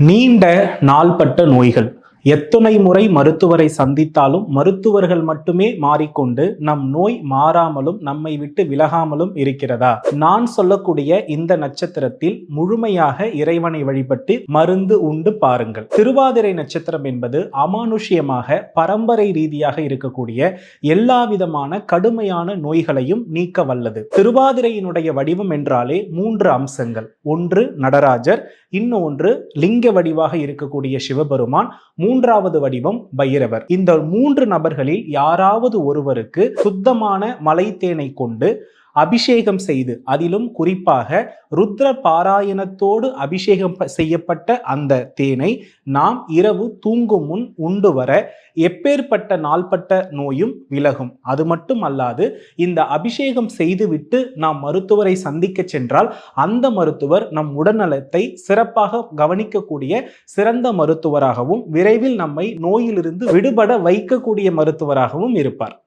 நீண்ட நாள்பட்ட நோய்கள். எத்தனை முறை மருத்துவரை சந்தித்தாலும் மருத்துவர்கள் மட்டுமே மாறிக்கொண்டு நம் நோய் மாறாமலும் நம்மை விட்டு விலகாமலும் இருக்கிறதா? நான் சொல்லக்கூடிய இந்த நட்சத்திரத்தில் முழுமையாக இறைவனை வழிபட்டு மருந்து உண்டு பாருங்கள். திருவாதிரை நட்சத்திரம் என்பது அமானுஷ்யமாக பரம்பரை ரீதியாக இருக்கக்கூடிய எல்லா விதமான கடுமையான நோய்களையும் நீக்க வல்லது. திருவாதிரையினுடைய வடிவம் என்றாலே மூன்று அம்சங்கள். ஒன்று நடராஜர் இன்னொன்று லிங்க வடிவாக இருக்கக்கூடிய சிவபெருமான் மூன்றாவது வடிவம் பைரவர். இந்த மூன்று நபர்களில் யாராவது ஒருவருக்கு சுத்தமான மலைத்தேனை கொண்டு அபிஷேகம் செய்து அதிலும் குறிப்பாக ருத்ர பாராயணத்தோடு அபிஷேகம் ப- செய்யப்பட்ட அந்த தேனை நாம் இரவு தூங்கும் முன் உண்டு வர எப்பேற்பட்ட நாள்பட்ட நோயும் விலகும். அது மட்டும் அல்லாது இந்த அபிஷேகம் செய்துவிட்டு நாம் மருத்துவரை சந்திக்க சென்றால் அந்த மருத்துவர் நம் உடல்நலத்தை சிறப்பாக கவனிக்கக்கூடிய சிறந்த மருத்துவராகவும் விரைவில் நம்மை நோயிலிருந்து விடுபட வைக்கக்கூடிய மருத்துவராகவும் இருப்பார்.